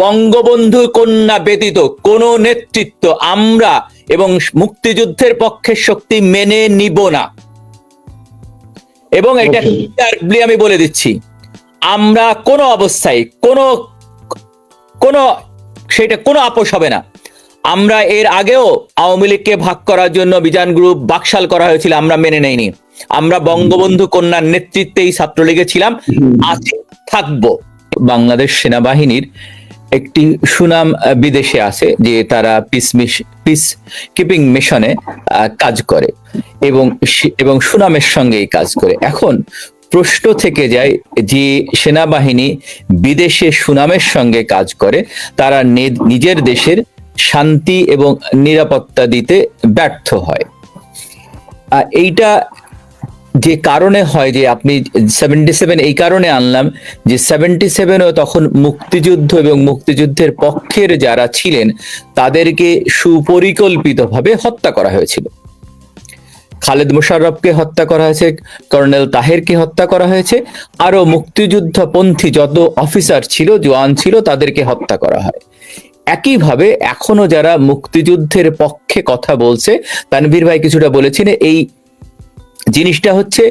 বঙ্গবন্ধু কন্যা ব্যতীত কোন নেতৃত্ব আমরা এবং মুক্তিযুদ্ধের পক্ষের শক্তি মেনে নিব না। এবং এটা clearly আমি বলে দিচ্ছি আমরা কোনো অবস্থায় কোনো কোনো সেটা কোনো আপোষ হবে না। আমরা এর আগেও আওয়ামী লীগকে ভাগ করার জন্য বিজান গ্রুপ বাকশাল করা হয়েছিল আমরা মেনে নেইনি। আমরা বঙ্গবন্ধু কন্যার নেতৃত্বেই ছাত্রলীগে ছিলাম আছি থাকব। বাংলাদেশ সেনাবাহিনীর একটি সুনাম বিদেশে আছে যে তারা পিস মিশ পিস কিপিং মিশনে কাজ করে এবং এবং সুনামের সঙ্গেই কাজ করে। এখন প্রশ্ন থেকে যায় যে সেনাবাহিনী বিদেশে সুনামের সঙ্গে কাজ করে, তারা নিজের দেশের শান্তি এবং নিরাপত্তা দিতে ব্যর্থ হয়। এইটা যে কারণে হয় যে আপনি সেভেন্টি সেভেন এই কারণে আনলাম যে সেভেন্টি সেভেনও তখন মুক্তিযুদ্ধ এবং মুক্তিযুদ্ধের পক্ষের যারা ছিলেন, তাদেরকে সুপরিকল্পিতভাবে হত্যা করা হয়েছিল। খালেদ মোশাররফকে হত্যা করা হয়েছে, কর্নেল তাহেরকে হত্যা করা হয়েছে আরও মুক্তিযুদ্ধপন্থী যত অফিসার ছিল, জওয়ান ছিল, তাদেরকে হত্যা করা হয়। একইভাবে এখনও যারা মুক্তিযুদ্ধের পক্ষে কথা বলছে, তানভীর ভাই কিছুটা বলেছেন, এই জিনিসটা হচ্ছে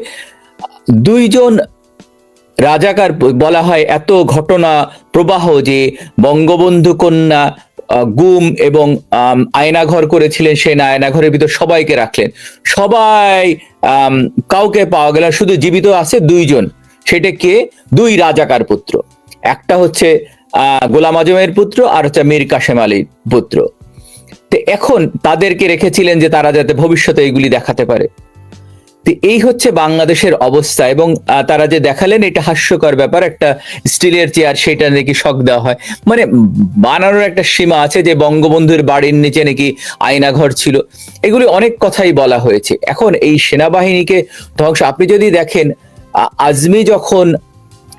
দুইজন রাজাকার বলা হয় এত ঘটনা প্রবাহ যে বঙ্গবন্ধু কন্যা গুম এবং আয়নাঘর করেছিলেন সেই আয়নাঘরের ভিতর সবাইকে রাখলেন। সবাই কাউকে পাওয়া গেল শুধু জীবিত আছে দুইজন। সেটা কে? দুই রাজাকার পুত্র। একটা হচ্ছে গোলাম আজমের পুত্র আর হচ্ছে মীর কাশেম আলীর পুত্র। তো এখন তাদেরকে রেখেছিলেন যে তারা যাতে ভবিষ্যতে এগুলি দেখাতে পারে। তো এই হচ্ছে বাংলাদেশের অবস্থা এবং তারা যে দেখালেন এটা হাস্যকর ব্যাপার, একটা স্টিলের চেয়ার সেটা নাকি শখ দেওয়া হয়। মানে বানানোর একটা সীমা আছে যে বঙ্গবন্ধুর বাড়ির নিচে নাকি আয়নাঘর ছিল। এগুলি অনেক কথাই বলা হয়েছে। এখন এই সেনাবাহিনীকে ধ্বংস, আপনি যদি দেখেন আজমি যখন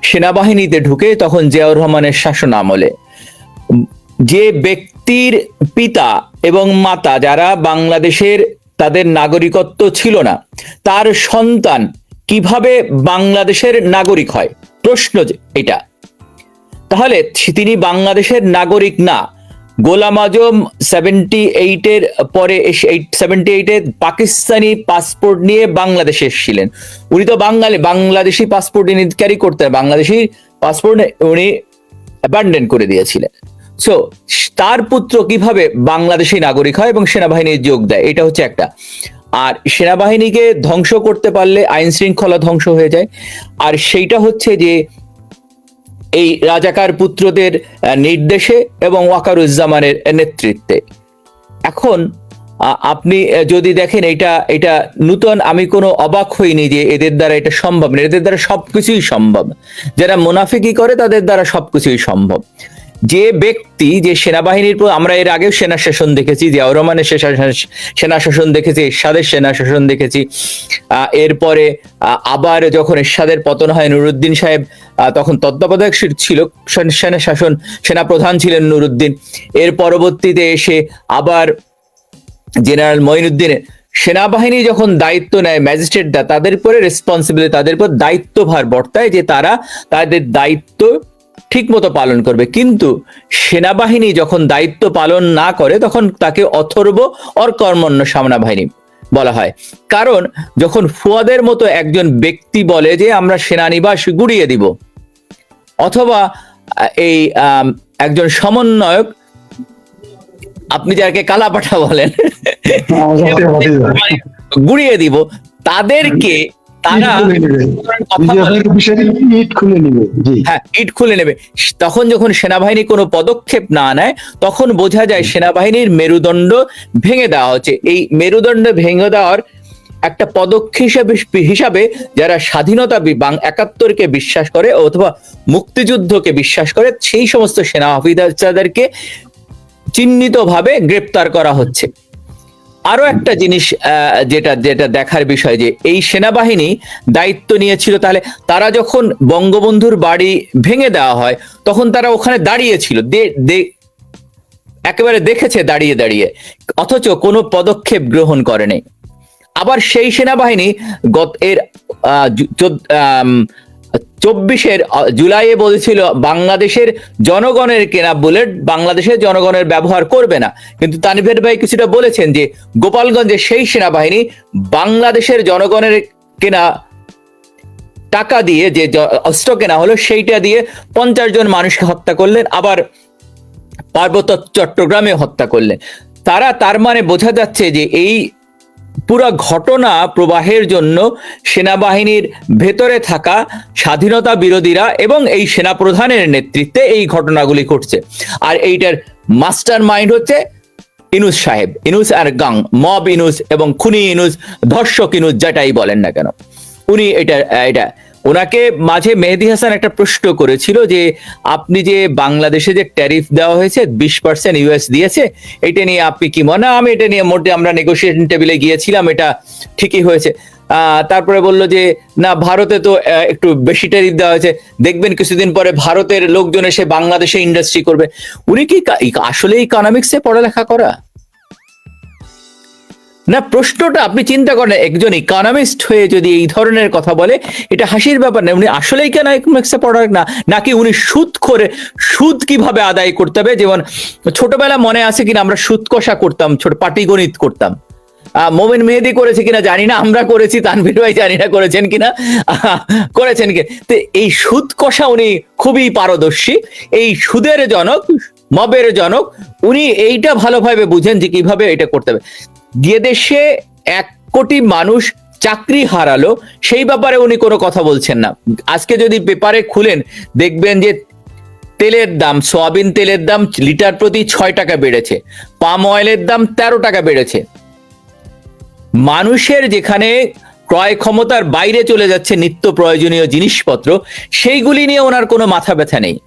সেনাবাহিনীতে ঢুকে তখন জিয়াউর রহমানের শাসন আমলে। যে ব্যক্তির পিতা এবং মাতা যারা বাংলাদেশের তাদের নাগরিকত্ব ছিল না। তার সন্তান কীভাবে বাংলাদেশের নাগরিক হয়? প্রশ্ন এটা। তাহলে তিনি বাংলাদেশের নাগরিক না। গোলাম আজম সেভেন্টি এইটের পরে সেভেন্টি এইটে পাকিস্তানি পাসপোর্ট নিয়ে বাংলাদেশে এসেছিলেন। উনি তো বাঙালি, বাংলাদেশি পাসপোর্ট ইনি ক্যারি করতেন। বাংলাদেশি পাসপোর্ট উনি অ্যাবান্ডেন করে দিয়েছিলেন। সো তার পুত্র কীভাবে বাংলাদেশি নাগরিক হয় এবং সেনাবাহিনীর যোগ দেয়? এটা হচ্ছে একটা। আর সেনাবাহিনীকে ধ্বংস করতে পারলে আইন শৃঙ্খলা ধ্বংস হয়ে যায়। আর সেইটা হচ্ছে যে, এই রাজাকার পুত্রদের নির্দেশে এবং ওয়াকারুজ্জামানের নেতৃত্বে। এখন আপনি যদি দেখেন এটা এটা নূতন, আমি কোনো অবাক হইনি যে এদের দ্বারা এটা সম্ভব না। এদের দ্বারা সবকিছুই সম্ভব। যারা মুনাফিকি করে, তাদের দ্বারা সবকিছুই সম্ভব। যে ব্যক্তি, যে সেনাবাহিনীর আমরা এর আগেও সেনা শাসন দেখেছি জিয়াউর রহমানের সেনা শাসন দেখেছি, এরশাদের সেনা শাসন দেখেছি। এরপরে আবার যখন এরশাদের পতন হয়, নুরুদ্দিন সাহেব তখন তত্ত্বাবধায়ক ছিল সেনা শাসন, সেনা প্রধান ছিলেন নুরুদ্দিন। এর পরবর্তীতে এসে আবার জেনারেল মঈনুদ্দিনের সেনাবাহিনী যখন দায়িত্ব নেয় ম্যাজিস্ট্রেটরা, তাদের উপরে রেসপন্সিবিলিটি তাদের উপর দায়িত্বভার বর্তায় যে তারা তাদের দায়িত্ব ঠিক মতো পালন করবে। কিন্তু সেনাবাহিনী যখন দায়িত্ব পালন না করে তখন তাকে অথর্ব অর কর্মণ্য সেনাবাহিনী বলা হয়। কারণ যখন ফুয়াদের মতো একজন ব্যক্তি বলে যে আমরা সেনানিবাস গুড়িয়ে দিব অথবা এই একজন সমন্বয়ক আপনি যাকে কালাপাঠা বলেন আমাদের গুড়িয়ে দিব তাদেরকে তারা ইট খুলে নেবে। হ্যাঁ ইট খুলে নেবে। তখন যখন সেনাবাহিনী কোনো পদক্ষেপ না নেয় তখন বোঝা যায় সেনাবাহিনীর মেরুদণ্ড ভেঙে দেওয়া হচ্ছে। এই মেরুদণ্ড ভেঙে দেওয়ার একটা পদক্ষেপ হিসাবে হিসাবে যারা স্বাধীনতা বাং- একাত্তরকে বিশ্বাস করে অথবা মুক্তিযুদ্ধকে বিশ্বাস করে সেই সমস্ত সেনা অফিসারদেরকে চিহ্নিতভাবে গ্রেপ্তার করা হচ্ছে। আরও একটা জিনিস যেটা যেটা দেখার বিষয় যে এই সেনাবাহিনী দায়িত্ব নিয়েছিল, তাহলে তারা যখন বঙ্গবন্ধুর বাড়ি ভেঙে দেওয়া হয়, তখন তারা ওখানে দাঁড়িয়েছিল। একেবারে দেখেছে দাঁড়িয়ে দাঁড়িয়ে। অথচ কোনো পদক্ষেপ গ্রহণ করেনি। আবার সেই সেনাবাহিনী গত এর চব্বিশের জুলাইয়ে বলেছিল বাংলাদেশের জনগণের কেনা বুলেট, বাংলাদেশের জনগণের ব্যবহার করবে না। কিন্তু তানভীর ভাই কিছুটা বলেছেন যে গোপালগঞ্জের সেই সেনাবাহিনী বাংলাদেশের জনগণের কেনা টাকা দিয়ে যে অস্ত্র কেনা হলো, সেইটা দিয়ে পঞ্চাশ জন মানুষকে হত্যা করলেন, আবার পার্বত্য চট্টগ্রামে হত্যা করলেন। তারা তার মানে বোঝা যাচ্ছে যে এই পুরো ঘটনা প্রবাহের জন্য সেনাবাহিনীর ভেতরে থাকা স্বাধীনতা বিরোধীরা এবং এই সেনাপ্রধানের নেতৃত্বে এই ঘটনাগুলি ঘটছে। আর এইটার মাস্টার মাইন্ড হচ্ছে ইনুস সাহেব, ইনুস আর গাং, মব ইনুস এবং খুনি ইনুস, ধর্ষক ইনুস, যেটাই বলেন না কেন। উনি এটা এটা ওনাকে মাঝে মেহেদি হাসান একটা প্রশ্ন করেছিল যে, আপনি যে বাংলাদেশে যে ট্যারিফ দেওয়া হয়েছে, বিশ পার্সেন্ট ইউএস দিয়েছে, এটা নিয়ে আপনি কি মনে আমি এটা নিয়ে মোটে আমরা নেগোসিয়েশন টেবিলে গিয়েছিলাম, এটা ঠিকই হয়েছে। তারপরে বলল যে, না, ভারতে তো একটু বেশি ট্যারিফ দেওয়া হয়েছে। দেখবেন কিছুদিন পরে ভারতের লোকজন এসে বাংলাদেশে ইন্ডাস্ট্রি করবে। উনি কি আসলে ইকোনমিক্সে পড়ালেখা করা? না, প্রশ্নটা আপনি চিন্তা করেন, একজন ইকোনমিস্ট হয়ে যদি এই ধরনের কথা বলে, এটা হাসির ব্যাপার না, উনি আসলেই কেন ইকোনমিক্সে পড়ার না, নাকি উনি সুদ করে, সুদ কীভাবে আদায় করতে হবে? যেমন, ছোটবেলা মনে আছে কিনা, আমরা সুদ কষা করতাম, ছোট পাটিগণিত করতাম। মোমেন মেহেদি করেছে কিনা জানি না, আমরা করেছি, তানভীর ভাই জানি না করেছেন কিনা। করেছেন কি? তো এই সুদ কষা উনি খুবই পারদর্শী। এই সুদের জনক, মবের জনক, উনি এইটা ভালোভাবে বুঝেন যে কীভাবে এটা করতে হবে। যে দেশে এক কোটি মানুষ চাকরি হারালো, সেই ব্যাপারে উনি কোনো কথা বলছেন না। আজকে যদি পেপারে খুলেন, দেখবেন যে তেলের দাম, সয়াবিন তেলের দাম লিটার প্রতি ছয় টাকা বেড়েছে, পাম অয়েলের দাম তেরো টাকা বেড়েছে। মানুষের যেখানে ক্রয় ক্ষমতার বাইরে চলে যাচ্ছে নিত্য প্রয়োজনীয় জিনিসপত্র, সেইগুলি নিয়ে ওনার কোনো মাথা ব্যথা নেই।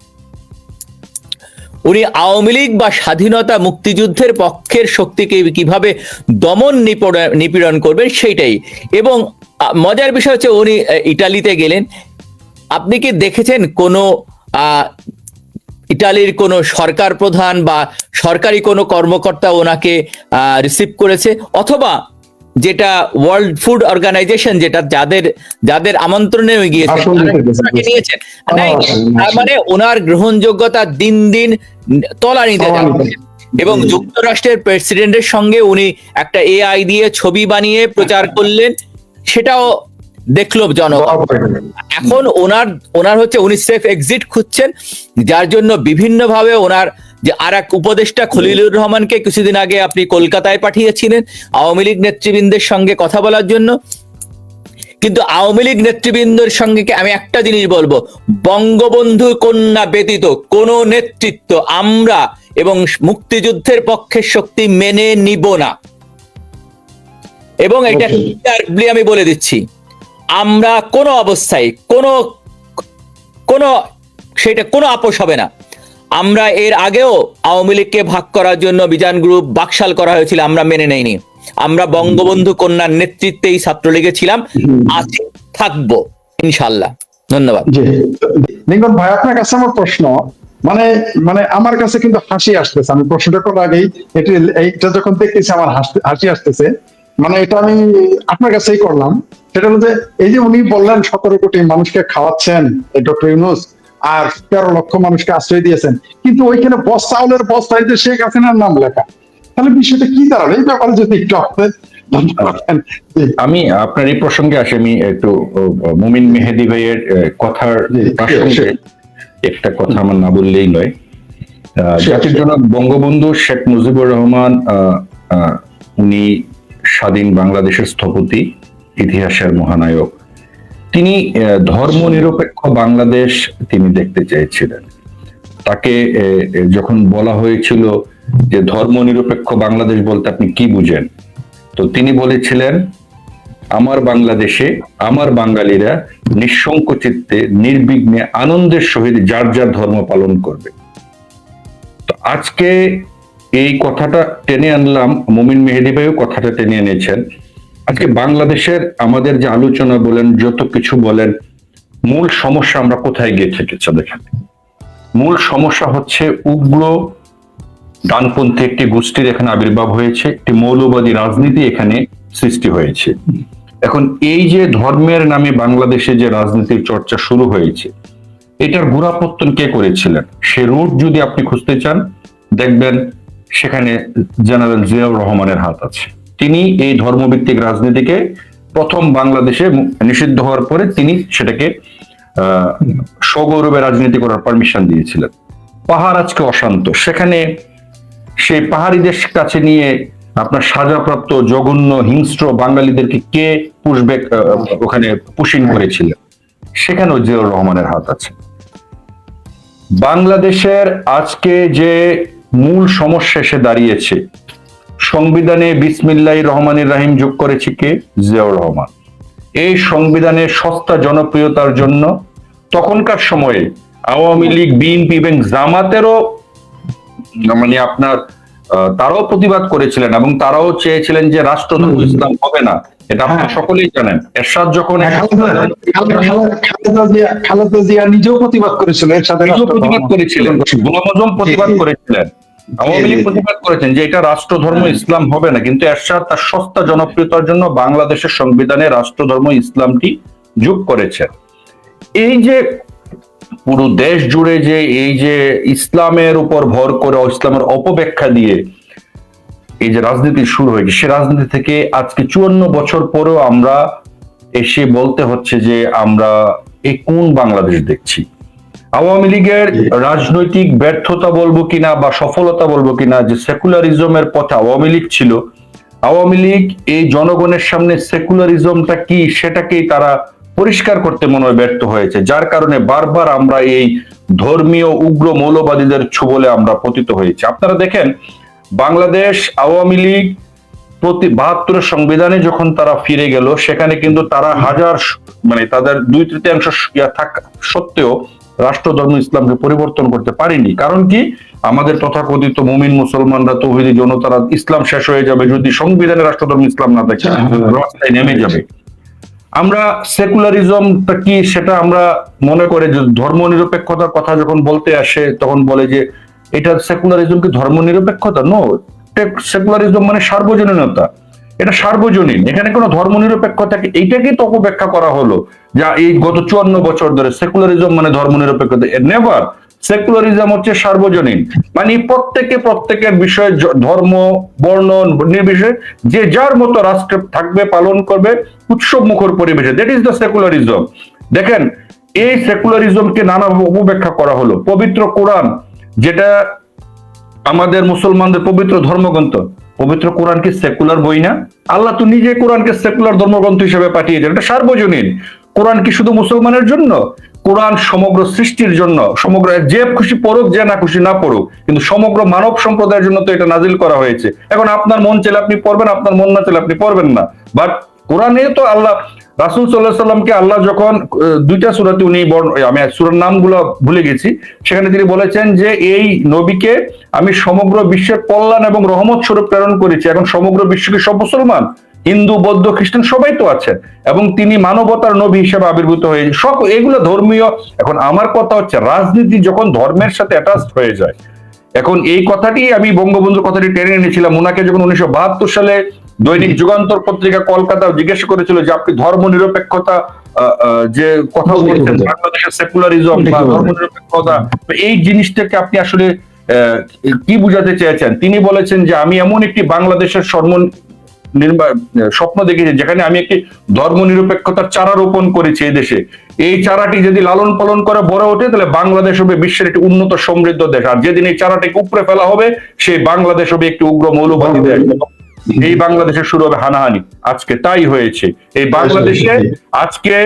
উনি আওয়ামী লীগ বা স্বাধীনতা মুক্তিযুদ্ধের পক্ষের শক্তিকে কীভাবে দমন নিপীড়ন- করবেন সেইটাই। এবং মজার বিষয় হচ্ছে উনি ইটালিতে গেলেন। আপনি কি দেখেছেন কোনো ইটালির কোনো সরকার প্রধান বা সরকারি কোনো কর্মকর্তা ওনাকে রিসিভ করেছে? অথবা যেটা ওয়ার্ল্ড ফুড অর্গানাইজেশন যেটা যাদের যাদের আমন্ত্রণে গিয়েছে নিয়েছেন। হ্যাঁ, মানে ওনার গ্রহণযোগ্যতা দিন দিন তলানিতে। এবং যুক্তরাষ্ট্রের প্রেসিডেন্টের সঙ্গে উনি একটা এআই দিয়ে ছবি বানিয়ে প্রচার করলেন সেটাও দেখল জনগণ। এখন ওনার ওনার হচ্ছে উনি সেফ এক্সিট খুঁজছেন যার জন্য বিভিন্নভাবে ওনার যে আর এক উপদেষ্টা খলিলুর রহমানকে কিছুদিন আগে আপনি কলকাতায় পাঠিয়েছিলেন আওয়ামী লীগ নেতৃবৃন্দের সঙ্গে কথা বলার জন্য। কিন্তু আওয়ামী লীগ নেতৃবৃন্দের সঙ্গে কি আমি একটা জিনিস বলব? বঙ্গবন্ধু কন্যা ব্যতীত কোন নেতৃত্ব আমরা এবং মুক্তিযুদ্ধের পক্ষের শক্তি মেনে নিব না। এবং এটা clearly আমি বলে দিচ্ছি। আমরা কোনো অবস্থায় কোনো কোনো সেটা কোনো আপোষ হবে না। আমরা এর আগেও আওয়ামী লীগকে ভাগ করার জন্য বিজান গ্রুপ বাকশাল করা হয়েছিল আমরা মেনে নেইনি। আমরা বঙ্গবন্ধু কন্যার নেতৃত্বেই ছাত্রলীগে ছিলাম। আছি থাকব ইনশাল্লাহ ধন্যবাদ। লিঙ্গন ভাই আপনার কাছে আমার প্রশ্ন মানে মানে আমার কাছে কিন্তু হাসি আসতেছে। আমি প্রশ্নটা করার আগেই এটি এইটা যখন দেখতেছি আমার হাসি আসতেছে। মানে এটা আমি আপনার কাছেই করলাম। সেটা হলো যে এই যে উনি বললেন সতেরো কোটি মানুষকে খাওয়াচ্ছেন ডক্টর ইউনুস আর তেরো লক্ষ মানুষকে আশ্রয় দিয়েছেন। কিন্তু ওইখানে বস চাউলের বস্তায় যে শেখ হাসিনার নাম লেখা তাহলে বিষয়টা কি দাঁড়াল? এই ব্যাপারে যদি একটু। জি, আমি আপনার এই প্রসঙ্গে আসে আমি একটু মুমিন মেহেদি ভাইয়ের কথার প্রাসঙ্গে একটা কথা আমার না বললেই নয়। জাতির জনক বঙ্গবন্ধু শেখ মুজিবুর রহমান উনি স্বাধীন বাংলাদেশের স্থপতি ইতিহাসের মহানায়ক। তিনি আহ, ধর্মনিরপেক্ষ বাংলাদেশ তিনি দেখতে চেয়েছিলেন। তাকে যখন বলা হয়েছিল যে ধর্মনিরপেক্ষ বাংলাদেশ বলতে আপনি কি বুঝেন? তো তিনি বলেছিলেন, আমার বাংলাদেশে আমার বাঙালিরা নিঃসংক চিত্তে নির্বিঘ্নে, আনন্দের সহিত যার যার ধর্ম পালন করবে। তো আজকে এই কথাটা টেনে আনলাম, মুমিন মেহেদি ভাইও কথাটা টেনে এনেছেন। আজকে বাংলাদেশের আমাদের যে আলোচনা বলেন, যত কিছু বলেন, মূল সমস্যা আমরা কোথায় গিয়ে ঠেকেছে দেখেন? মূল সমস্যা হচ্ছে উগ্র ডানপন্থী একটি গোষ্ঠীর এখানে আবির্ভাব হয়েছে একটি মৌলবাদী রাজনীতি এখানে সৃষ্টি হয়েছে। এখন এই যে ধর্মের নামে বাংলাদেশে যে রাজনীতির চর্চা শুরু হয়েছে এটার গোড়াপত্তন কে করেছিলেন? সে রুট যদি আপনি খুঁজতে চান দেখবেন সেখানে জেনারেল জিয়াউর রহমানের হাত আছে। তিনি এই ধর্মভিত্তিক রাজনীতিকে প্রথম বাংলাদেশে নিষিদ্ধ হওয়ার পরে তিনি সেটাকে আহ, সগৌরবে রাজনীতি করার পারমিশন দিয়েছিলেন। পাহাড় আজকে অশান্ত। সেখানে সেই পাহাড়িদের কাছে নিয়ে আপনার সাজাপ্রাপ্ত জঘন্য হিংস্র বাঙালিদেরকে কে পুষবে ওখানে পুশিং করেছিলেন সেখানেও জিয়াউর রহমানের হাত আছে। বাংলাদেশের আজকে যে মূল সমস্যা এসে দাঁড়িয়েছে, সংবিধানে বিসমিল্লাহ রহমানির রাহিম যোগ করেছে কে? জিয়াউর রহমান। এই সংবিধানের সস্তা জনপ্রিয়তার জন্য তখনকার সময়ে আওয়ামী লীগ, বিএনপি এবং জামাতেরও মানে আপনার তারাও প্রতিবাদ করেছিলেন এবং তারাও চেয়েছিলেন যে রাষ্ট্রধর্ম ইসলাম হবে না। এটা আপনারা হ্যাঁ। সকলেই জানেন। এরশাদ যখন হ্যাঁ, খালেদা- জিয়া নিজেও প্রতিবাদ করেছিল এর নিজেও প্রতিবাদ করেছিলেন। গোলাম আজম প্রতিবাদ। করেছিলেন। আওয়ামী লীগ প্রতিবাদ করেছেন যে এটা রাষ্ট্রধর্ম ইসলাম হবে না। কিন্তু এরশাদ তার সস্তা জনপ্রিয়তার জন্য বাংলাদেশের সংবিধানে রাষ্ট্রধর্ম ইসলামটি যোগ করেছেন। এই যে পুরো দেশ জুড়ে যে এই যে ইসলামের উপর ভর করে ইসলামের অপব্যাখ্যা দিয়ে এই যে রাজনীতি শুরু হয়েছে সে রাজনীতি থেকে আজকে চুয়ান্ন বছর পরেও আমরা এসে বলতে হচ্ছে যে আমরা এই কোন বাংলাদেশ দেখছি? আওয়ামী লীগের রাজনৈতিক ব্যর্থতা বলব কিনা বা সফলতা বলব কিনা যে সেকুলারিজমের পথে আওয়ামী লীগ ছিল আওয়ামী লীগ এই জনগণের সামনে সেকুলারিজমটা কি সেটাকেই তারা পরিষ্কার করতে মনে হয় ব্যর্থ হয়েছে যার কারণে বারবার আমরা এই ধর্মীয় উগ্র মৌলবাদীদের ছবলে আমরা পতিত হয়েছি। আপনারা দেখেন বাংলাদেশ আওয়ামী লীগ প্রতি বাহাত্তরের সংবিধানে যখন তারা ফিরে গেল সেখানে কিন্তু তারা হাজার মানে তাদের দুই তৃতীয়াংশ থাকা সত্ত্বেও রাষ্ট্রধর্ম ইসলামকে পরিবর্তন করতে পারেনি। কারণ কি? আমাদের তথাকথিত মুমিন মুসলমানরা তৌহিদি জনতারা ইসলাম শেষ হয়ে যাবে যদি সংবিধানে রাষ্ট্রধর্ম ইসলাম না থাকে রাস্তায় নেমে যাবে। আমরা সেকুলারিজমটা কি সেটা আমরা মনে করে যে ধর্ম নিরপেক্ষতার কথা যখন বলতে আসে, তখন বলে যে এটা সেকুলারিজম কি ধর্ম নিরপেক্ষতা নো সেকুলারিজম মানে সার্বজনীনতা। এটা সার্বজনীন। এখানে কোনো ধর্ম নিরপেক্ষতাকে এইটাকেই তো অপব্যাখ্যা করা হলো। যা এই গত চুয়ান্ন বছর ধরে সেকুলারিজম মানে ধর্ম নিরপেক্ষতা নেভার সেকুলারিজম হচ্ছে সার্বজনীন। মানে প্রত্যেকে প্রত্যেকের বিষয়ে ধর্ম, বর্ণ, নির্বিশেষে যে যার মতো রাষ্ট্রে থাকবে, পালন করবে উৎসব মুখর পরিবেশে। দ্যাট ইজ দ্য সেকুলারিজম দেখেন, এই সেকুলারিজমকে নানাভাবে উপব্যাখ্যা করা হলো। পবিত্র কোরআন, যেটা আমাদের মুসলমানদের পবিত্র ধর্মগ্রন্থ। পবিত্র কোরআন কি সেকুলার বই না? আল্লাহ তো নিজে কোরআনকে সেকুলার ধর্মগ্রন্থ হিসেবে পাঠিয়েছেন। এটা সার্বজনীন। কোরআন কি শুধু মুসলমানের জন্য? কোরআন সমগ্র সৃষ্টির জন্য, সমগ্র যে খুশি পড়ুক, যে না খুশি না পড়ুক, কিন্তু সমগ্র মানব সম্প্রদায়ের জন্য তো এটা নাজিল করা হয়েছে। এখন আপনার মন চাইলে আপনি পড়বেন, আপনার মন না চাইলে আপনি পড়বেন না। বাট কোরআনে তো আল্লাহ, রাসুল সাল্লাহ সাল্লামকে আল্লাহ যখন দুইটা সুরাতে উনি আমি সুরার নামগুলো ভুলে গেছি, সেখানে তিনি বলেছেন যে এই নবীকে আমি সমগ্র বিশ্বের কল্যাণ এবং রহমত স্বরূপ প্রেরণ করেছি। এখন সমগ্র বিশ্বকে সব মুসলমান। হিন্দু বৌদ্ধ খ্রিস্টান সবাই তো আছেন এবং তিনি মানবতার নবী হিসেবে আবির্ভূত হয়ে সব এগুলো ধর্মীয়। এখন আমার কথা হচ্ছে রাজনীতি যখন ধর্মের সাথে অ্যাটাচড হয়ে যায় এখন এই কথাটি আমি বঙ্গবন্ধুর কথাটি টেনে এনেছিলাম। ওনাকে যখন উনিশশো বাহাত্তর সালে দৈনিক যুগান্তর পত্রিকা কলকাতা জিজ্ঞেস করেছিল যে আপনি ধর্ম নিরপেক্ষতা যে কথা বলছেন বাংলাদেশের সেকুলারিজম বা ধর্ম নিরপেক্ষতা এই জিনিসটাকে আপনি আসলে আহ, কি বুঝাতে চেয়েছেন? তিনি বলেছেন যে আমি এমন একটি বাংলাদেশের সর্ব স্বপ্ন দেখেছি, যেখানে আমি একটি ধর্ম নিরপেক্ষতার চারা রোপণ করেছি দেশে। এই চারাটি যদি লালন পালন করে বড় ওঠে তাহলে বাংলাদেশ হবে বিশ্বের একটি উন্নত সমৃদ্ধ দেশ। আর যেদিন এই চারাটিকে উপরে ফেলা হবে, সেই বাংলাদেশ হবে একটি উগ্র মৌলবাদী দেশ। এই বাংলাদেশে শুরু হবে হানাহানি। আজকে তাই হয়েছে। এই বাংলাদেশে আজকে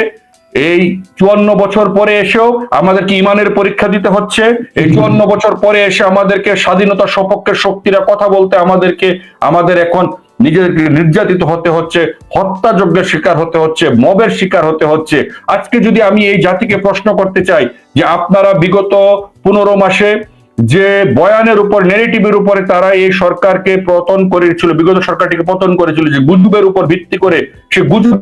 এই চুয়ান্ন বছর পরে এসেও আমাদেরকে ইমানের পরীক্ষা দিতে হচ্ছে? এই চুয়ান্ন বছর পরে এসে আমাদেরকে স্বাধীনতা সপক্ষের শক্তিরা কথা বলতে আমাদেরকে, আমাদের এখন নিজেদেরকে নির্যাতিত হতে হচ্ছে, হত্যাযজ্ঞের শিকার হতে হচ্ছে, মবের শিকার হতে হচ্ছে। আজকে যদি আমি এই জাতিকে প্রশ্ন করতে চাই যে আপনারা বিগত পনেরো মাসে যে বয়ানের উপর নেগেটিভের উপরে তারা এই সরকারকে পতন করেছিল, বিগত সরকারটিকে পতন করেছিল, যে গুজবের উপর ভিত্তি করে সে গুজব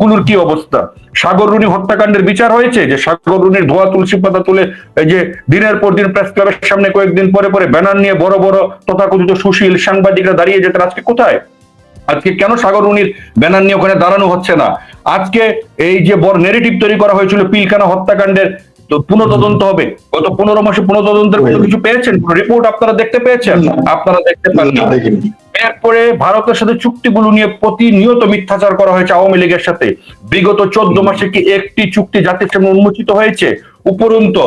গুলোর কি অবস্থা? সাগর রুনি হত্যাকাণ্ডের বিচার হয়েছে? যে সাগর রুনির ধোয়া তুলসী পাতা তুলে যে দিনের পর দিন প্রেস ক্লাবের সামনে কয়েকদিন পরে পরে ব্যানার নিয়ে বড় বড় তথাকথিত সুশীল সাংবাদিকরা দাঁড়িয়ে যেতেন আজকে কোথায়? আজকে কেন সাগর রুনির ব্যানার নিয়ে ওখানে দাঁড়ানো হচ্ছে না? আজকে এই যে বড় নেগেটিভ তৈরি করা হয়েছিল পিলখানা হত্যাকাণ্ডের তো পুনঃতদন্ত হবে। গত পনেরো মাসে পুনঃতদন্তের কোনো কিছু পেয়েছেন? রিপোর্ট আপনারা দেখতে পেয়েছেন? আপনারা দেখতে পাননি? এরপরে ভারতের সাথে চুক্তিগুলো নিয়ে প্রতিনিয়ত মিথ্যাচার করা হয়েছে আওয়ামী লীগের সাথে। বিগত চোদ্দ মাসে কি একটি চুক্তি জাতির সামনে উন্মোচিত হয়েছে? উপরন্তু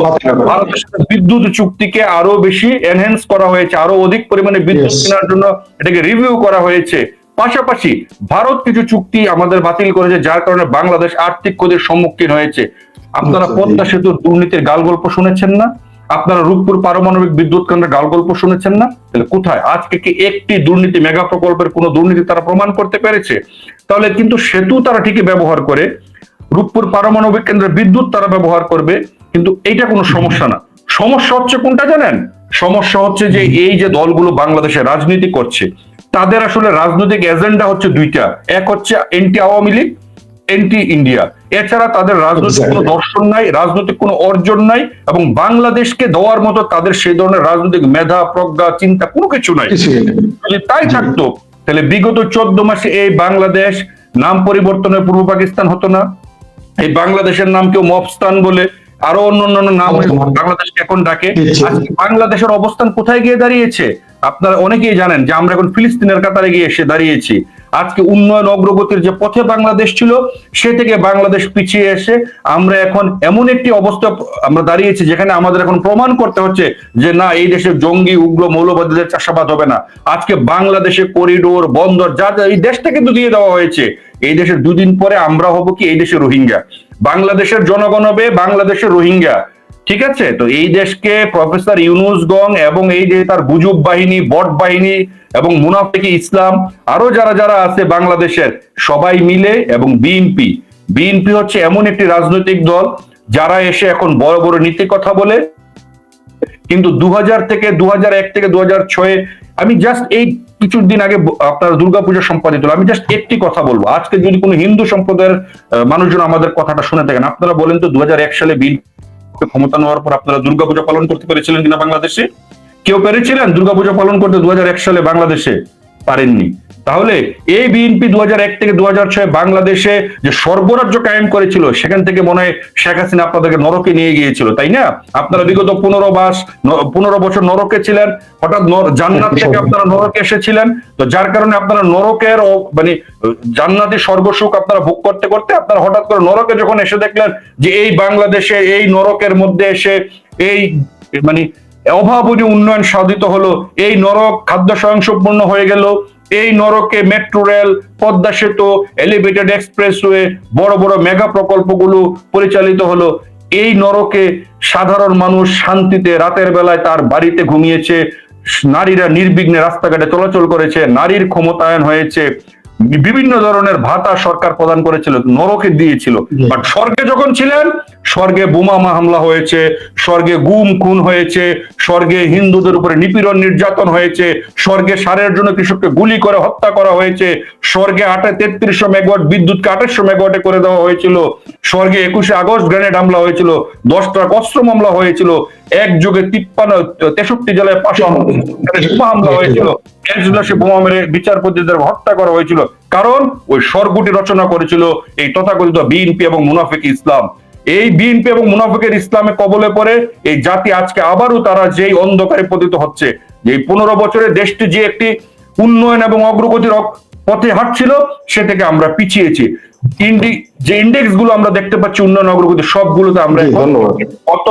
ভারতের সাথে বিদ্যুৎ চুক্তিকে আরও বেশি এনহ্যান্স করা হয়েছে আরও অধিক পরিমাণে বিদ্যুৎ কেনার জন্য এটাকে রিভিউ করা হয়েছে। পাশাপাশি ভারত কিছু চুক্তি আমাদের বাতিল করেছে যার কারণে বাংলাদেশ আর্থিক ক্ষতির সম্মুখীন হয়েছে। আপনারা পদ্মা সেতুর দুর্নীতির গাল গল্প শুনেছেন না? আপনারা রূপপুর পারমাণবিক বিদ্যুৎ কেন্দ্রের গাল গল্প শুনেছেন না? তাহলে কোথায়? আজকে কি একটি দুর্নীতি মেগা প্রকল্পের কোন দুর্নীতি তারা প্রমাণ করতে পেরেছে? তাহলে কিন্তু সেতু তারা ঠিকই ব্যবহার করে রূপপুর পারমাণবিক কেন্দ্রের বিদ্যুৎ তারা ব্যবহার করবে কিন্তু এইটা কোনো সমস্যা না। সমস্যা হচ্ছে কোনটা জানেন? সমস্যা হচ্ছে যে এই যে দলগুলো বাংলাদেশে রাজনীতি করছে তাদের আসলে রাজনৈতিক এজেন্ডা হচ্ছে দুইটা। এক হচ্ছে anti Awami League anti India. এছাড়া তাদের রাজনৈতিক কোনো দর্শন নাই রাজনৈতিক কোনো অর্জন নাই এবং বাংলাদেশকে দেওয়ার মতো তাদের সেই ধরনের রাজনৈতিক মেধা প্রজ্ঞা চিন্তা কোনো কিছু নাই। তাই থাকতো। তাহলে বিগত চোদ্দ মাসে এই বাংলাদেশ নাম পরিবর্তনের পূর্ব পাকিস্তান হতো না। এই বাংলাদেশের নাম কেউ মফস্তান বলে আরও অন্য অন্য নাম বাংলাদেশকে এখন ডাকে। আজকে বাংলাদেশের অবস্থান কোথায় গিয়ে দাঁড়িয়েছে? আপনারা অনেকেই জানেন যে আমরা এখন ফিলিস্তিনের কাতারে গিয়ে এসে দাঁড়িয়েছি। আজকে উন্নয়ন অগ্রগতির যে পথে বাংলাদেশ ছিল, সে থেকে বাংলাদেশ পিছিয়ে এসে আমরা এখন এমন একটি অবস্থা আমরা দাঁড়িয়েছি যেখানে আমাদের এখন প্রমাণ করতে হচ্ছে যে না, এই দেশে জঙ্গি, উগ্র মৌলবাদীদের চাষাবাদ হবে না। আজকে বাংলাদেশে করিডোর, বন্দর, যা যা এই দেশটা কিন্তু দিয়ে দেওয়া হয়েছে। এই দেশের দুদিন পরে আমরা হব কি? এই দেশে রোহিঙ্গা। বাংলাদেশের জনগণ হবে, বাংলাদেশের রোহিঙ্গা। ঠিক আছে? তো এই দেশকে প্রফেসর ইউনুসগং এবং এই যে তার গুজব বাহিনী, বট বাহিনী এবং মুনাফিকি ইসলাম, আরও যারা যারা আছে বাংলাদেশের, সবাই মিলে এবং বিএনপি বিএনপি হচ্ছে এমন একটি রাজনৈতিক দল যারা এসে এখন বড় বড় নীতি কথা বলে। কিন্তু দু হাজার থেকে দু হাজার এক থেকে দু আমি জাস্ট এই কিছুদিন আগে আপনার দুর্গাপূজা সম্পাদিত আমি জাস্ট একটি কথা বলব। আজকে যদি কোনো হিন্দু সম্প্রদায়ের মানুষজন আমাদের কথাটা শুনে থাকেন, আপনারা বলেন তো দু হাজার এক সালে বিল ক্ষমতা নেওয়ার পর আপনারা দুর্গাপূজা পালন করতে পেরেছিলেন কিনা বাংলাদেশে? কেউ পেরেছিলেন দুর্গাপূজা পালন করতে দু হাজার এক সালে বাংলাদেশে? পারেননি। তাহলে এই বিএনপি দু থেকে দু বাংলাদেশে যে সর্বরাজ্য কায়েম করেছিল, সেখান থেকে মনে হয় শেখ হাসিনা আপনাদেরকে নরকে নিয়ে গিয়েছিল, তাই না? আপনারা বিগত পনেরো মাস পনেরো বছর নরকে ছিলেন, হঠাৎ জান্নাত থেকে আপনারা নরকে এসেছিলেন। তো যার কারণে আপনারা নরকের মানে জান্নাতি স্বর্গসুখ আপনারা ভোগ করতে করতে আপনারা হঠাৎ করে নরকে যখন এসে দেখলেন যে এই বাংলাদেশে, এই নরকের মধ্যে এসে এই মানে অভাবনীয় উন্নয়ন সাধিত হলো, এই নরক খাদ্য স্বয়ংসম্পূর্ণ হয়ে গেল। এই নরকে মেট্রো রেল, পদ্মা সেতু, এলিভেটেড এক্সপ্রেসওয়ে, বড় বড় মেগা প্রকল্পগুলো পরিচালিত হলো। এই নরকে সাধারণ মানুষ শান্তিতে রাতের বেলায় তার বাড়িতে ঘুমিয়েছে। নারীরা নির্বিঘ্নে রাস্তাঘাটে চলাচল করেছে, নারীর ক্ষমতায়ন হয়েছে। বিভিন্ন ধরনের ভাতা সরকার প্রদান করেছিল নরকে দিয়েছিল। বাট স্বর্গে যখন ছিলেন স্বর্গে বোমা হামলা হয়েছে স্বর্গে গুম খুন হয়েছে স্বর্গে হিন্দুদের উপরে নিপীড়ন নির্যাতন হয়েছে স্বর্গে সারের জন্য কৃষককে গুলি করে হত্যা করা হয়েছে স্বর্গে আটে তেত্রিশশো মেগাওয়াট বিদ্যুৎকে আঠাশশো মেগাওয়াটে করে দেওয়া হয়েছিল স্বর্গে একুশে আগস্ট গ্রেনেড হামলা হয়েছিল দশটা অস্ত্র মামলা হয়েছিল এক যুগে তিপ্পান্ন তেষট্টি জেলায় পাঁচশো হামলা হয়েছিল। এজলাসে বোমা মেরে বিচারপতিদের হত্যা করা হয়েছিল। কারণ ওই স্বর্গটি রচনা করেছিল এই তথাকথিত বিএনপি এবং মুনাফিক ইসলাম। এই বিএনপি এবং মুনাফিকের ইসলামে কবলে পড়ে এই জাতি আজকে আবারও তারা যেই অন্ধকারে পতিত হচ্ছে। যে পনেরো বছরে দেশটি যে একটি উন্নয়ন এবং অগ্রগতির পথে হাঁটছিল সে থেকে আমরা পিছিয়েছি। ইন্ডি যে ইন্ডেক্সগুলো আমরা দেখতে পাচ্ছি উন্নয়ন অগ্রগতি সবগুলোতে আমরা কত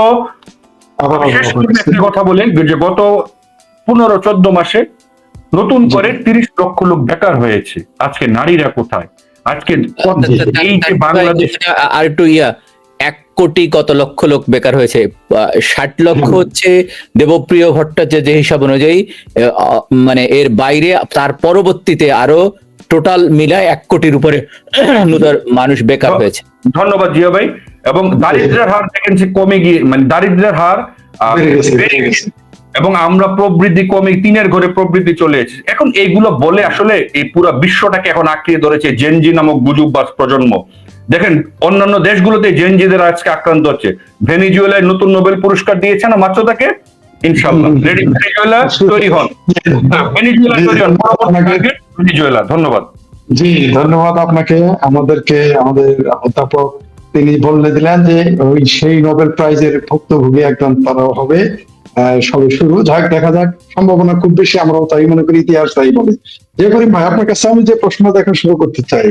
কথা বলি যে গত পনেরো চোদ্দ মাসে নতুন করে তিরিশ লক্ষ লোক বেকার হয়েছে। আজকে নারীরা কোথায়? আজকে এই যে বাংলাদেশ আর একটু ইয়া এক কোটি কত লক্ষ লোক বেকার হয়েছে? ষাট লক্ষ হচ্ছে দেবপ্রিয় ভট্টাচার্য যে হিসাব অনুযায়ী আহ, মানে এর বাইরে তার পরবর্তীতে আরও টোটাল মিলায় এক কোটির উপরে মানুষ বেকার হয়েছে। ধন্যবাদ জিয়া ভাই। এবং দারিদ্রের হার দেখেন কমে গিয়ে মানে দারিদ্রের হার এবং আমরা প্রবৃদ্ধি কমে তিনের ঘরে প্রবৃদ্ধি চলে এসেছে। এখন এইগুলো বলে আসলে এই পুরো বিশ্বটাকে এখন আঁকড়িয়ে ধরেছে জেনজি নামক গুজুবাস প্রজন্ম। দেখেন অন্যান্য দেশগুলোতে জেনজিদের আজকে আক্রান্ত হচ্ছে। ভেনিজুয়েলায় নতুন নোবেল পুরস্কার দিয়েছে না মাত্র তাকে? ইনশাল্লাহ রেডি ভেনিজুয়েলা তৈরি হন। ভেনিজুয়েলা তৈরি হন। ভেনিজুয়েলা। ধন্যবাদ। জি ধন্যবাদ আপনাকে। আমাদেরকে আমাদের অধ্যাপক তিনি বলে দিলেন যে ওই সেই নোবেল প্রাইজের ভুক্তভোগী একজন তারাও হবে। সবে শুরু। যাক, দেখা যাক। সম্ভাবনা খুব বেশি, আমরাও তাই মনে করি, ইতিহাস তাই যে করি ভাই, আপনার কাছে আমি যে প্রশ্ন দেখা শুরু করতে চাই,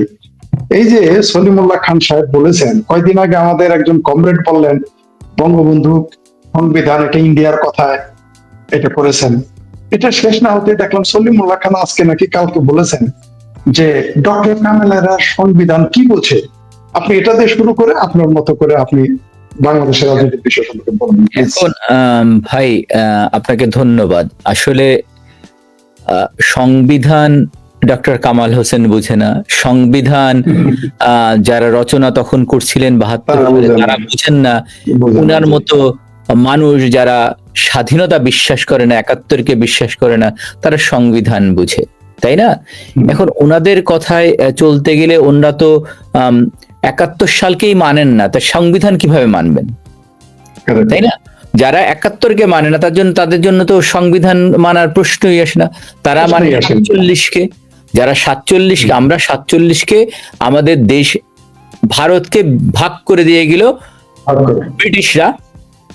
এই যে সলিমুল্লাহ খান সাহেব বলেছেন আগে আমাদের একজন কমরেড বললেন, বঙ্গবন্ধু সংবিধান এটা ইন্ডিয়ার কথায় এটা করেছেন। এটা শেষ না হতে দেখলাম সলিমুল্লাহ খান আজকে নাকি কালকে বলেছেন যে, ডক্টর কামেলারা সংবিধান কি বলছে আপনি এটা দিয়ে শুরু করে আপনার মতো করে আপনি বাংলাদেশের রাজনৈতিক বিষয় সম্পর্কে বলুন। এখন ভাই আপনাকে ধন্যবাদ। আসলে সংবিধান ডক্টর কামাল হোসেন বুঝে না। সংবিধান যারা রচনা তখন করছিলেন বাহাত্তর তারা বুঝেন না। উনার মতো মানুষ যারা স্বাধীনতা বিশ্বাস করে না একাত্তরকে বিশ্বাস করে না তারা সংবিধান বুঝে তাই না? এখন ওনাদের কথায় চলতে গেলে ওনারা তো একাত্তর সালকেই মানেন না তার সংবিধান কীভাবে মানবেন? তাই না? যারা একাত্তরকে মানে না তার জন্য তাদের জন্য তো সংবিধান মানার প্রশ্নই আসে না। তারা মানে। সাতচল্লিশকে। যারা সাতচল্লিশকে আমরা সাতচল্লিশকে আমাদের দেশ ভারতকে ভাগ করে দিয়ে গেল ব্রিটিশরা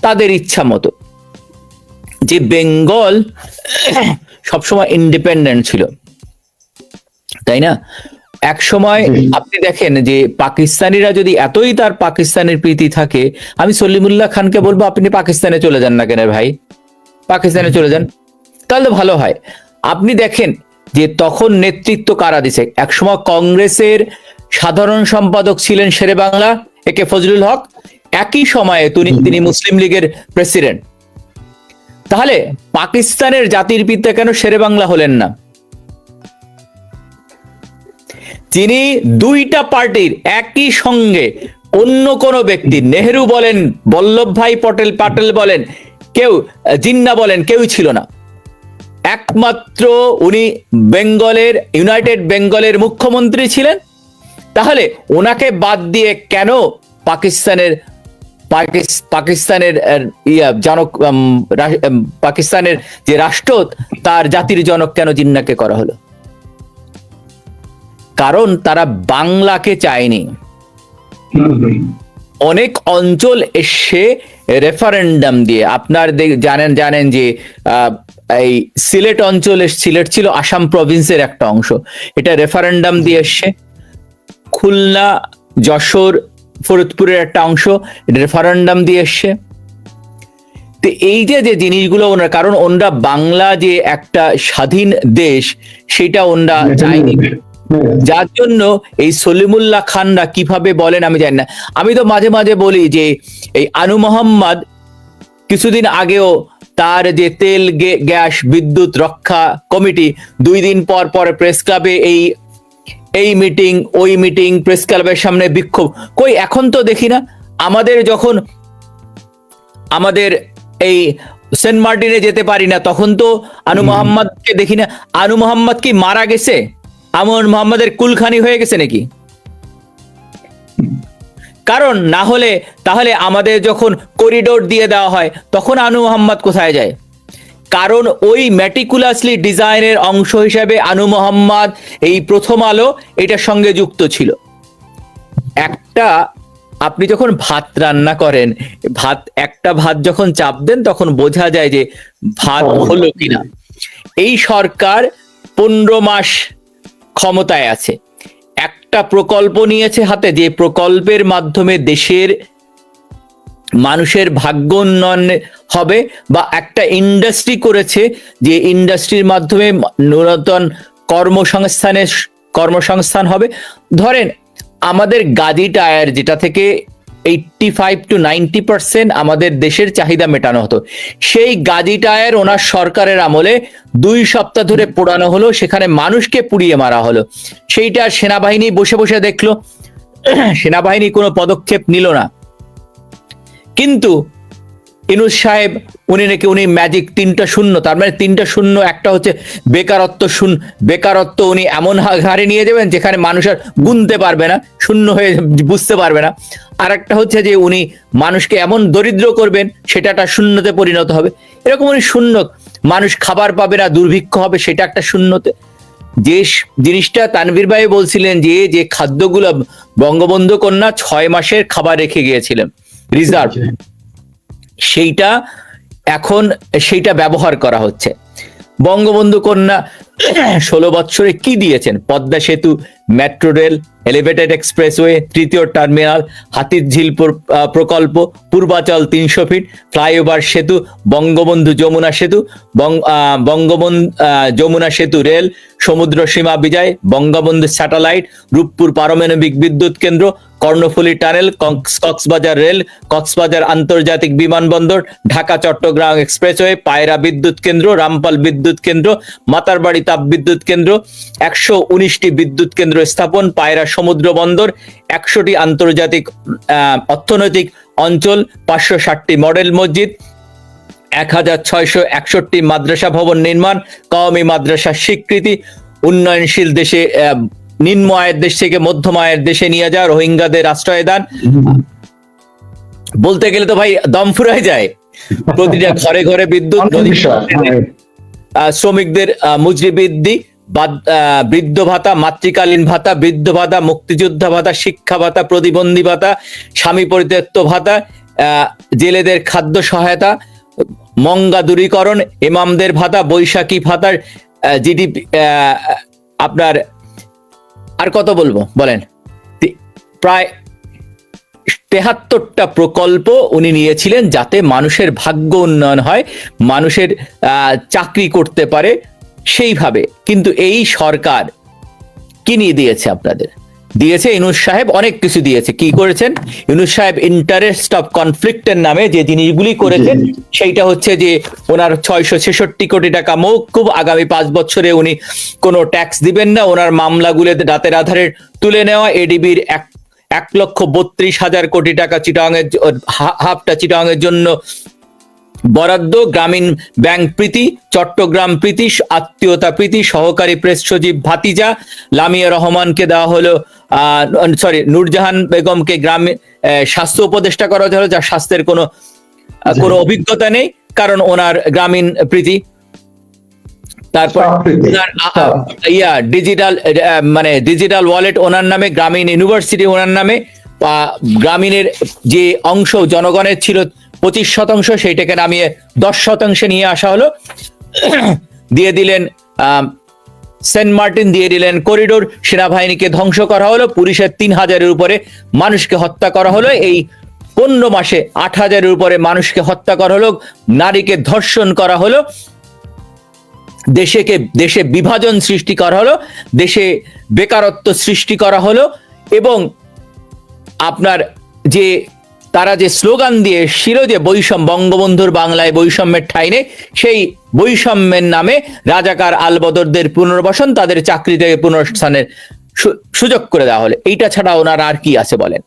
তাদের ইচ্ছা মতো। যে বেঙ্গল সবসময় ইন্ডিপেন্ডেন্ট ছিল। তাই না? এক সময় আপনি দেখেন যে পাকিস্তানিরা যদি এতই তার পাকিস্তানের প্রীতি থাকে আমি সলিমুল্লাহ খানকে বলব আপনি পাকিস্তানে চলে যান না কেন ভাই? পাকিস্তানে চলে যান। তাহলে ভালো হয়। আপনি দেখেন যে তখন নেতৃত্ব কারা দিছে? একসময় কংগ্রেসের সাধারণ সম্পাদক ছিলেন শেরে বাংলা একে ফজলুল হক। একই সময়ে তিনি তিনি মুসলিম লীগের প্রেসিডেন্ট। তাহলে পাকিস্তানের জাতির পিতা কেন শেরে বাংলা হলেন না? তিনি দুইটা পার্টির একই সঙ্গে অন্য কোন ব্যক্তি, নেহেরু বলেন বল্লভভাই পটেল পাটেল বলেন, কেউ, জিন্না বলেন, কেউ ছিল না। একমাত্র উনি বেঙ্গলের, ইউনাইটেড বেঙ্গলের মুখ্যমন্ত্রী ছিলেন। তাহলে ওনাকে বাদ দিয়ে কেন পাকিস্তানের পাকিস্তানের ইয়া, জনক পাকিস্তানের যে রাষ্ট্র তার জাতির জনক কেন জিন্নাকে করা হলো? কারণ তারা বাংলাকে চায়নি। অনেক অঞ্চল এসে রেফারেন্ডাম দিয়ে আপনার জানেন জানেন যে এই সিলেট অঞ্চল সিলেট ছিল আসাম প্রভিন্সের একটা অংশ। এটা রেফারেন্ডাম দিয়ে এসছে। খুলনা যশোর ফরিদপুরের একটা অংশ রেফারেন্ডাম দিয়ে এসছে। তো এই যে যে জিনিসগুলো ওনার কারণ ওনরা বাংলা যে একটা স্বাধীন দেশ সেটা ওনরা চায়নি। যার জন্য এই সলিমুল্লাহ খানরা কীভাবে বলেন আমি জানি না। আমি তো মাঝে মাঝে বলি যে এই আনু মোহাম্মদ কিছুদিন আগেও তার যে তেল গ্যাস বিদ্যুৎ রক্ষা কমিটি দুই দিন পর পর প্রেস ক্লাবে এই এই মিটিং ওই মিটিং প্রেস ক্লাবের সামনে বিক্ষোভ। কই এখন তো দেখি না। আমাদের যখন আমাদের এই সেন্ট মার্টিনে যেতে পারি না তখন তো আনু মোহাম্মদকে দেখি না। আনু মোহাম্মদ কি মারা গেছে? আমন মোহাম্মদের কুলখানি হয়ে গেছে নাকি? কারণ না হলে তাহলে আমাদের যখন করিডোর দিয়ে দেওয়া হয়, তখন আনু মোহাম্মদ কোথায় যায়? কারণ ওই ম্যাটিকুলাসলি ডিজাইনের অংশ হিসেবে আনু মোহাম্মদ এই প্রথম আলো এটার সঙ্গে যুক্ত ছিল। একটা, আপনি যখন ভাত রান্না করেন, ভাত, একটা ভাত যখন চাপ দেন, তখন বোঝা যায় যে ভাত হলো কিনা। এই সরকার পনেরো মাস ক্ষমতায় আছে। একটা প্রকল্প নিয়েছে হাতে, যে প্রকল্পের মাধ্যমে দেশের মানুষের ভাগ্য উন্নয়ন হবে বা একটা ইন্ডাস্ট্রি করেছে, যে ইন্ডাস্ট্রির মাধ্যমে নূতন কর্মসংস্থানের কর্মসংস্থান হবে। ধরেন, আমাদের গাদি টায়ার যেটা থেকে eighty five to ninety percent আমাদের দেশের চাহিদা মেটানো হতো। সেই টায়ার ওনার সরকারের আমলে দুই সপ্তাহ ধরে পোড়ানো হলো, সেখানে মানুষকে পুড়িয়ে মারা হলো। সেইটা সেনাবাহিনী বসে বসে দেখল। সেনাবাহিনী কোনো পদক্ষেপ নিল না। কিন্তু ইনুস সাহেব, উনি নাকি, উনি ম্যাজিক তিনটা শূন্য, তার মানে তিনটা শূন্য, একটা হচ্ছে বেকারত্ব শূন্য, বেকারত্ব উনি এমন হারে নিয়ে যাবেন যেখানে মানুষ আর গুনতে পারবে না, শূন্য হয়ে বুঝতে পারবে না। আর একটা হচ্ছে যে উনি মানুষকে এমন দরিদ্র করবেন, সেটা একটা শূন্যতে পরিণত হবে। এরকম উনি শূন্য, মানুষ খাবার পাবে না, দুর্ভিক্ষ হবে, সেটা একটা শূন্যতে। যে জিনিসটা তানভীর ভাই বলছিলেন যে যে খাদ্যগুলো বঙ্গবন্ধু কন্যা ছয় মাসের খাবার রেখে গিয়েছিলেন, রিজার্ভ। সেইটা এখন সেইটা ব্যবহার করা হচ্ছে। বঙ্গবন্ধু কন্যা ষোলো বছরে কি দিয়েছেন? পদ্মা সেতু মেট্রো রেল, এলিভেটেড এক্সপ্রেসওয়ে, তৃতীয় টার্মিনাল হাতিরঝিল প্র- প্রকল্প, পূর্বাচল তিনশো ফিট, ফ্লাইওভার সেতু, বঙ্গবন্ধু যমুনা সেতু বঙ্গবন্ধু যমুনা সেতু রেল, সমুদ্র সীমা বিজয়, বঙ্গবন্ধু স্যাটেলাইট, রূপপুর পারমাণবিক বিদ্যুৎ কেন্দ্র, কর্ণফুলী টানেল, কক্স- কক্সবাজার রেল, কক্সবাজার আন্তর্জাতিক বিমানবন্দর, ঢাকা চট্টগ্রাম এক্সপ্রেসওয়ে, পায়রা বিদ্যুৎ কেন্দ্র, রামপাল বিদ্যুৎ কেন্দ্র, মাতারবাড়ি তাপ বিদ্যুৎ কেন্দ্র, একশো উনিশটি বিদ্যুৎ কেন্দ্র স্থাপন পায়রা সমুদ্র বন্দর একশোটি আন্তর্জাতিক অর্থনৈতিক অঞ্চল পাঁচশো ষাটটি মডেল মসজিদ এক হাজার ছয়শো একষট্টি মাদ্রাসা ভবন নির্মাণ কওমি মাদ্রাসার স্বীকৃতি উন্নয়নশীল দেশে নিম্ন আয়ের দেশ থেকে মধ্যম আয়ের দেশে নিয়ে যাওয়া রোহিঙ্গাদের আশ্রয় দান বলতে গেলে তো ভাই দম ফুরায় যায় প্রতিটা ঘরে ঘরে বিদ্যুৎ হ্যাঁ। শ্রমিকদের মজুরি বৃদ্ধি বৃদ্ধ ভাতা, মাতৃকালীন ভাতা, বৃদ্ধ ভাতা, মুক্তিযোদ্ধা ভাতা, শিক্ষা ভাতা, প্রতিবন্ধী ভাতা, স্বামী পরিত্যক্ত ভাতা জেলেদের খাদ্য সহায়তা, মঙ্গা দূরীকরণ, ইমামদের ভাতা, বৈশাখী ভাতার জিডিপি আপনার, আর কত বলব? বলেন। প্রায় তেহাত্তরটা প্রকল্প উনি নিয়েছিলেন যাতে মানুষের ভাগ্য উন্নয়ন হয়, মানুষের চাকরি করতে পারে সেইভাবে কিন্তু এই সরকার কি নিয়ে দিয়েছে আপনাদের? দিয়েছে ইনুস সাহেব অনেক কিছু দিয়েছে। কি করেছেন? ইনুস সাহেব ইন্টারেস্ট অফ কনফ্লিক্টের নামে যে জিনিসগুলি করেছেন সেইটা হচ্ছে যে ওনার ছয়শো ছেষট্টি কোটি টাকা মৌকুব আগামী পাঁচ বছরে উনি কোনো ট্যাক্স দিবেন না। ওনার মামলাগুলো রাতের আধারে তুলে নেওয়া। এডিবির এক এক লক্ষ বত্রিশ হাজার কোটি টাকা চিটাংয়ের হাফটা চিটাংয়ের জন্য বরাদ্দ গ্রামীণ ব্যাংক প্রীতি চট্টগ্রাম প্রীতি আত্মীয়তা প্রীতি সহকারী প্রেস সচিব ভাতিজা লামিয়া রহমানকে দেওয়া হলো সরি নূরজাহান বেগমকে গ্রামে স্বাস্থ্য উপদেষ্টা করা হলো যার স্বাস্থ্যের কোনো কোনো অভিজ্ঞতা নেই কারণ ওনার গ্রামীণ প্রীতি। তারপর ইয়া ডিজিটাল মানে ডিজিটাল ওয়ালেট ওনার নামে গ্রামীণ ইউনিভার্সিটি ওনার নামে বা গ্রামীণের যে অংশ জনগণের ছিল পঁচিশ শতাংশ সেইটাকে নামিয়ে দশ শতাংশে নিয়ে আসা হলো। দিয়ে দিলেন সেন্ট মার্টিন, দিয়ে দিলেন করিডোর, সেনাবাহিনীকে ধ্বংস করা হলো, পুলিশের তিন হাজারের উপরে মানুষকে হত্যা করা হলো, এই পনেরো মাসে আট হাজারের উপরে মানুষকে হত্যা করা হলো, নারীকে ধর্ষণ করা হলো, দেশেকে, দেশে বিভাজন সৃষ্টি করা হলো, দেশে বেকারত্ব সৃষ্টি করা হলো, এবং আপনার যে তারা যে স্লোগান দিয়ে ছিল যে বৈষম্য, বঙ্গবন্ধুর বাংলায় বৈষম্যের ঠাইনে সেই বৈষম্যের নামে রাজাকার আলবদরদের পুনর্বাসন তাদের চাকরি থেকে পুনর্স্থানের সুযোগ করে দেওয়া হলে। এইটা ছাড়া ওনার আর কি আছে বলেন?